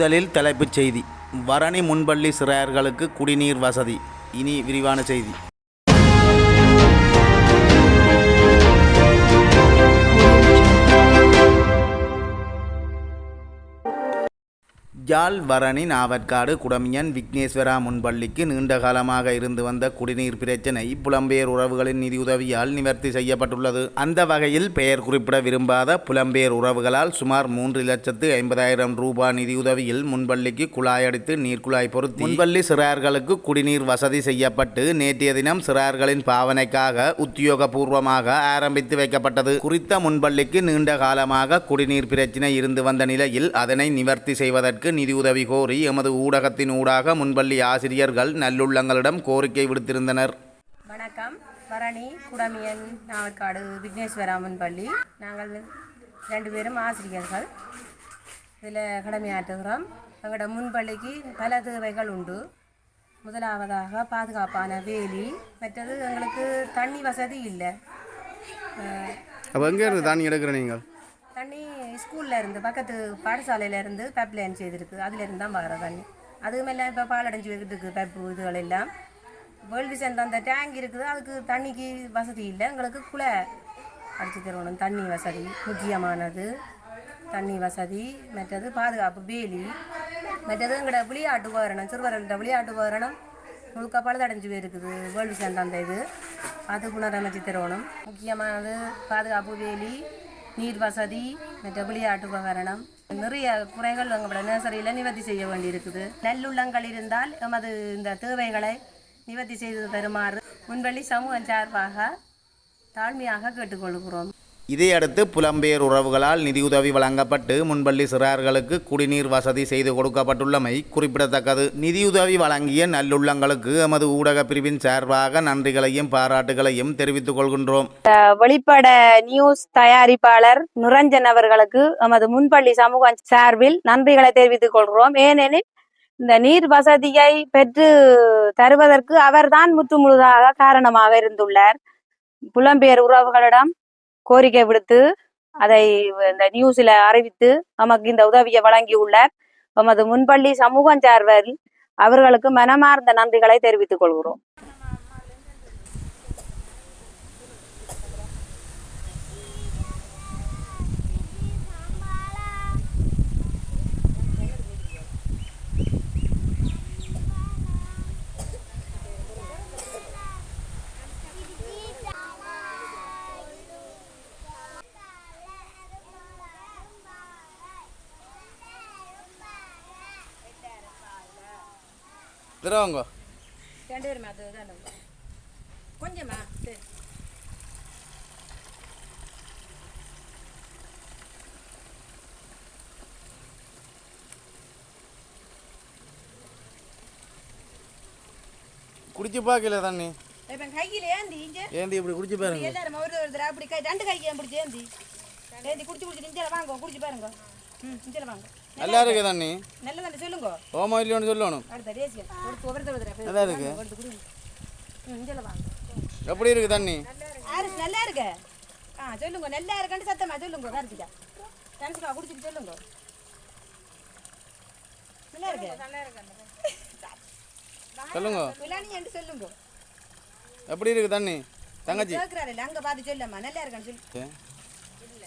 முதலில் தலைப்புச் செய்தி. வரணி முன்பள்ளி சிறார்களுக்கு குடிநீர் வசதி. இனி விரிவான செய்தி. யாழ் வரணி நாவற்காடு குடமியன் விக்னேஸ்வரா முன்பள்ளிக்கு நீண்ட காலமாக இருந்து வந்த குடிநீர் பிரச்சினை புலம்பெயர் உறவுகளின் நிதியுதவியால் நிவர்த்தி செய்யப்பட்டுள்ளது. அந்த வகையில் பெயர் குறிப்பிட விரும்பாத புலம்பெயர் உறவுகளால் சுமார் மூன்று லட்சத்து ஐம்பதாயிரம் ரூபாய் நிதியுதவியில் முன்பள்ளிக்கு குழாய் அடித்து நீர்க்குழாய் பொருத்தி முன்பள்ளி சிறார்களுக்கு குடிநீர் வசதி செய்யப்பட்டு நேற்றைய தினம் சிறார்களின் பாவனைக்காக உத்தியோகபூர்வமாக ஆரம்பித்து வைக்கப்பட்டது. குறித்த முன்பள்ளிக்கு நீண்ட காலமாக குடிநீர் பிரச்சினை இருந்து வந்த நிலையில் அதனை நிவர்த்தி செய்வதற்கு நிதியுதவி கோரி எமது ஊடகத்தின் ஊடாக முன்பள்ளி ஆசிரியர்கள் நல்லுள்ளங்களிடம் கோரிக்கை விடுத்திருந்தனர். வணக்கம். பரணி குடமியன் நாவற்காடு விக்னேஸ்வராமன் பள்ளி. நாங்கள் ரெண்டு பேரும் ஆசிரியர்கள். இதில் கடமையாற்றுகிறோம். எங்களோட முன்பள்ளிக்கு பல தேவைகள் உண்டு. முதலாவதாக பாதுகாப்பான வேலி. மற்றது எங்களுக்கு தண்ணி வசதி இல்லை. அப்போ எங்கே இருந்து தண்ணி எடுக்கிற நீங்கள்? தண்ணி ஸ்கூலில் இருந்து பக்கத்து பாடசாலையிலேருந்து பேப் லைன் செய்திருக்கு. அதுலேருந்து தான் வர தண்ணி அதுவும் எல்லாம் இப்போ பாலடைஞ்சு வைக்கிட்டு பேப்பு இதுகள் எல்லாம். வேர்ல்டு விஷன் அந்த டேங்க் இருக்குது. அதுக்கு தண்ணிக்கு வசதி இல்லை. எங்களுக்கு குலை அடித்து தருவணும். தண்ணி வசதி முக்கியமானது. தண்ணி வசதி மற்றது பாதுகாப்பு வேலி. மற்றது எங்களோட விளையாட்டு உபகரணம் சிறுவர்களோட விளையாட்டு உபகரணம் முழுக்க பழுதடைஞ்சு போயிருக்குது. வேர்ல்டு விஷன் அந்த இது. அது புனரமைச்சு தருவணும். முக்கியமானது பாதுகாப்பு வேலி நீர் வசதி மற்ற விளையாட்டு உபகரணம் நிறைய குறைகள் எங்களோட நர்சரியில் நிவர்த்தி செய்ய வேண்டியிருக்குது. நல்லுள்ளங்கள் இருந்தால் எமது இந்த தேவைகளை நிவர்த்தி செய்து தருமாறு முன்வழி சமூகம் சார்பாக தாழ்மையாக கேட்டுக்கொள்கிறோம். இதையடுத்து புலம்பெயர் உறவுகளால் நிதியுதவி வழங்கப்பட்டு முன்பள்ளி சிறார்களுக்கு குடிநீர் வசதி செய்து கொடுக்கப்பட்டுள்ளமை குறிப்பிடத்தக்கது. நிதியுதவி வழங்கிய நல்லுள்ளங்களுக்கு எமது ஊடக பிரிவின் சார்பாக நன்றிகளையும் பாராட்டுகளையும் தெரிவித்துக் கொள்கின்றோம். வெளிப்பட நியூஸ் தயாரிப்பாளர் நிரஞ்சன் அவர்களுக்கு எமது முன்பள்ளி சமூக சார்பில் நன்றிகளை தெரிவித்துக் கொள்கிறோம். ஏனெனில் இந்த நீர் வசதியை பெற்று தருவதற்கு அவர்தான் முற்றுமுழுதாக காரணமாக இருந்துள்ளார். புலம்பெயர் உறவுகளிடம் கோரிக்கை விடுத்து அதை இந்த நியூஸில் அறிவித்து நமக்கு இந்த உதவியை வழங்கியுள்ளார் நமது முன்பள்ளி சமூகம் சார்பில் அவர்களுக்கு மனமார்ந்த நன்றிகளை தெரிவித்துக் கொள்கிறோம். திருவாங்க. ரெண்டு பேருமே அது கொஞ்சமா சரி. குடிச்சு பார்க்கல தண்ணி. இப்ப கையில ஏந்தி இங்க? ஏந்தி இப்படி குடிச்சு பாருங்க. எல்லாரும் ஒரு ஒருத்தர் அப்படி கை ரெண்டு கைக்கு ஏன் பிடிச்சி ஏந்தி? ஏந்தி குடிச்சு குடிச்சு இஞ்சில வாங்க குடிச்சு பாருங்க. ம் இஞ்சில வாங்க. நல்லா இருக்கு தண்ணி. நல்ல தண்ணி சொல்லுங்க. ஓமா இல்லையோன்னு சொல்லணும். நல்லா இருக்கு. எப்படி இருக்கு தண்ணி? நல்லா இருக்கு. ஆ சொல்லுங்க. நல்லா இருக்குன்னு சத்தமா சொல்லுங்க கரைச்சிக்கா கரைச்சிக்கா குடிச்சிட்டு சொல்லுங்க. நல்லா இருக்கு? நல்லா இருக்கு சொல்லுங்க. சொல்லுங்க. எப்படி இருக்கு தண்ணி? தங்கச்சி. கேட்கிறாரு அங்க பார்த்து சொல்லம்மா. நல்லா இருக்கான்னு சொல்லு. இல்ல இல்ல.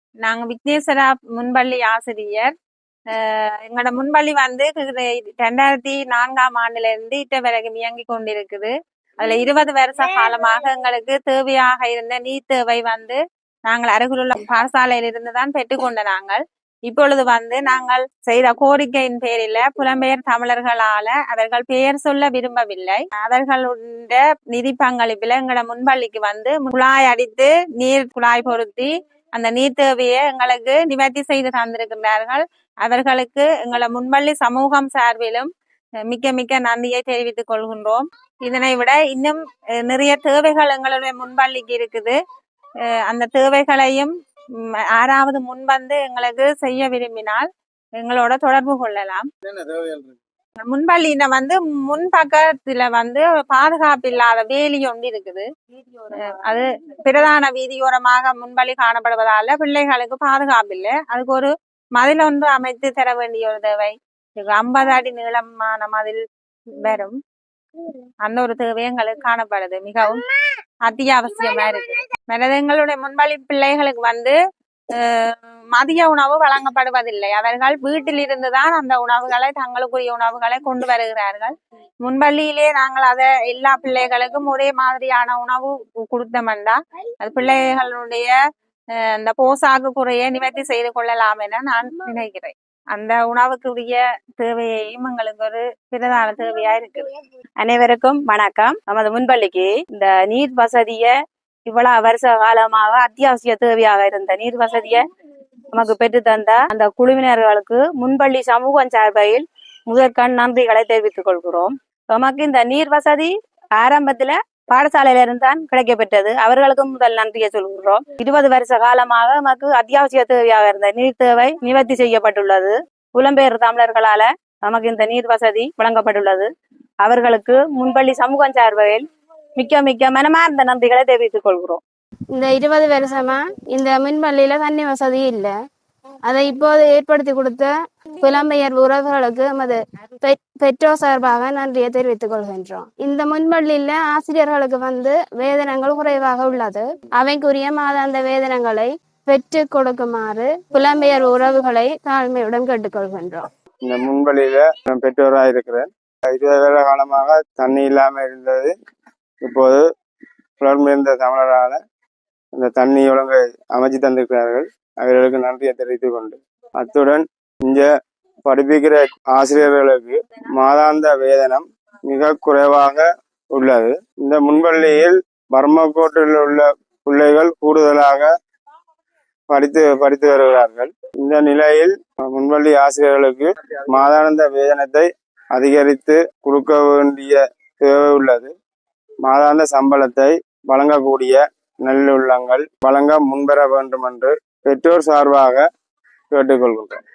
நாங்க விக்னேஸ்வரா முன்பள்ளி ஆசிரியர். எங்களோட முன்பள்ளி வந்து ரெண்டாயிரத்தி நான்காம் ஆண்டுல இருந்து இட்ட வரைக்கும் இயங்கி கொண்டிருக்குது. அதுல இருபது வருஷ காலமாக எங்களுக்கு தேவையாக இருந்த நீர் தேவை வந்து நாங்கள் அருகிலுள்ள பாடசாலையில் இருந்து தான் பெற்றுக்கொண்ட நாங்கள். இப்பொழுது வந்து நாங்கள் செய்த கோரிக்கையின் பேரில புலம்பெயர் தமிழர்களால அவர்கள் பெயர் சொல்ல விரும்பவில்லை. அவர்களுடைய நிதி பங்களிப்புல எங்களோட முன்பள்ளிக்கு வந்து குழாய் அடித்து நீர் குழாய் பொருத்தி அந்த நீர் தேவையை எங்களுக்கு நிவர்த்தி செய்து தந்திருக்கின்றார்கள் அவர்களுக்கு எங்களை முன்பள்ளி சமூகம் சார்பிலும் மிக்க மிக்க நன்றியை தெரிவித்துக் கொள்கின்றோம். இதனை விட இன்னும் அஹ், நிறைய தேவைகள் எங்களுடைய முன்பள்ளிக்கு இருக்குது. அஹ், அந்த தேவைகளையும் ஆறாவது முன் முன்வந்து எங்களுக்கு செய்ய விரும்பினால் எங்களோட தொடர்பு கொள்ளலாம். என்ன தேவைகள் முன்பள்ளியில வந்து முன் பக்கத்துல வந்து பாதுகாப்பு இல்லாத வேலி ஒன்று இருக்குது. அது பிரதான வீதியோரமாக முன்பள்ளி காணப்படுவதால பிள்ளைகளுக்கு பாதுகாப்பு இல்லை அதுக்கு ஒரு மதில் ஒன்று அமைத்து தர வேண்டிய ஒரு தேவை. ஐம்பது அடி நீளமான மதில் வரும். அந்த ஒரு தேவை எங்களுக்கு காணப்படுது. மிகவும் அத்தியாவசியமா இருக்கு. மற்றது எங்களுடைய முன்பள்ளி பிள்ளைகளுக்கு வந்து மதிய உணவு வழங்கப்படுவதில்லை. அவர்கள் வீட்டில் இருந்துதான் அந்த உணவுகளை தங்களுக்குரிய உணவுகளை கொண்டு வருகிறார்கள். முன்பள்ளியிலே நாங்கள் அதை எல்லா பிள்ளைகளுக்கும் ஒரே மாதிரியான உணவு கொடுத்தோம்னா அது பிள்ளைகளுடைய அந்த போசாக்கு குறையை நிவர்த்தி செய்து கொள்ளலாம் என நான் நினைக்கிறேன். அந்த உணவுக்குரிய தேவையையும் எங்களுக்கு ஒரு பிரதான தேவையா இருக்கு அனைவருக்கும் வணக்கம். நமது முன்பள்ளிக்கு இந்த நீர் வசதிய இவ்வளவு வருஷ காலமாக அத்தியாவசிய தேவையாக இருந்த நீர் வசதியை நமக்கு பெற்று தந்த அந்த குழுவினர்களுக்கு முன்பள்ளி சமூகம் சார்பில் முதற்கண் நன்றிகளை தெரிவித்துக் கொள்கிறோம். நமக்கு இந்த நீர் வசதி ஆரம்பத்துல பாடசாலையில இருந்தான் கிடைக்கப்பெற்றது. அவர்களுக்கும் முதல் நன்றியை சொல்கிறோம். இருபது வருஷ காலமாக நமக்கு அத்தியாவசிய தேவையாக இருந்த நீர் தேவை நிவர்த்தி செய்யப்பட்டுள்ளது. புலம்பெயர் தமிழர்களால நமக்கு இந்த நீர் வசதி வழங்கப்பட்டுள்ளது. அவர்களுக்கு முன்பள்ளி சமூகம் சார்பில் மிக்க மிக்க மனமார்ந்த நன்றிகளை தெரிவித்துக் கொள்கிறோம். இந்த இருபது வருஷமா இந்த மின்பள்ளியில தண்ணி வசதி இல்லை. அதை இப்போது ஏற்படுத்தி கொடுத்த புலம்பெயர் உறவுகளுக்கு பெற்- பெற்றோர் சார்பாக நன்றியை தெரிவித்துக் கொள்கின்றோம். இந்த முன்பள்ளியில ஆசிரியர்களுக்கு வந்து வேதனங்கள் குறைவாக உள்ளது. அவைக்குரிய மாதாந்த வேதனங்களை பெற்று கொடுக்குமாறு புலம்பெயர் உறவுகளை தாழ்மையுடன் கேட்டுக்கொள்கின்றோம் இந்த முன்பள்ளியில நான் பெற்றோராக இருக்கிறேன் இருபது வருட காலமாக தண்ணி இல்லாம இருந்தது. இப்போது புலர்மிருந்த தமிழரால இந்த தண்ணி ஒழுங்கை அமைச்சு தந்திருக்கிறார்கள். அவர்களுக்கு நன்றியை தெரிவித்துக் கொண்டு அத்துடன் இங்க படிப்பிக்கிற ஆசிரியர்களுக்கு மாதாந்த வேதனம் மிக குறைவாக உள்ளது. இந்த முன்பள்ளியில் பர்மக்கோட்டில் உள்ள பிள்ளைகள் கூடுதலாக படித்து படித்து வருகிறார்கள். இந்த நிலையில் முன்பள்ளி ஆசிரியர்களுக்கு மாதாந்த வேதனத்தை அதிகரித்து கொடுக்க வேண்டிய தேவை உள்ளது. மாதாந்த சம்பளத்தை வழங்கக்கூடிய நல்லுள்ளங்கள் வழங்க முன்வர வேண்டும் என்று பெற்றோர் சார்பாக கேட்டுக்கொள்கின்றோம்.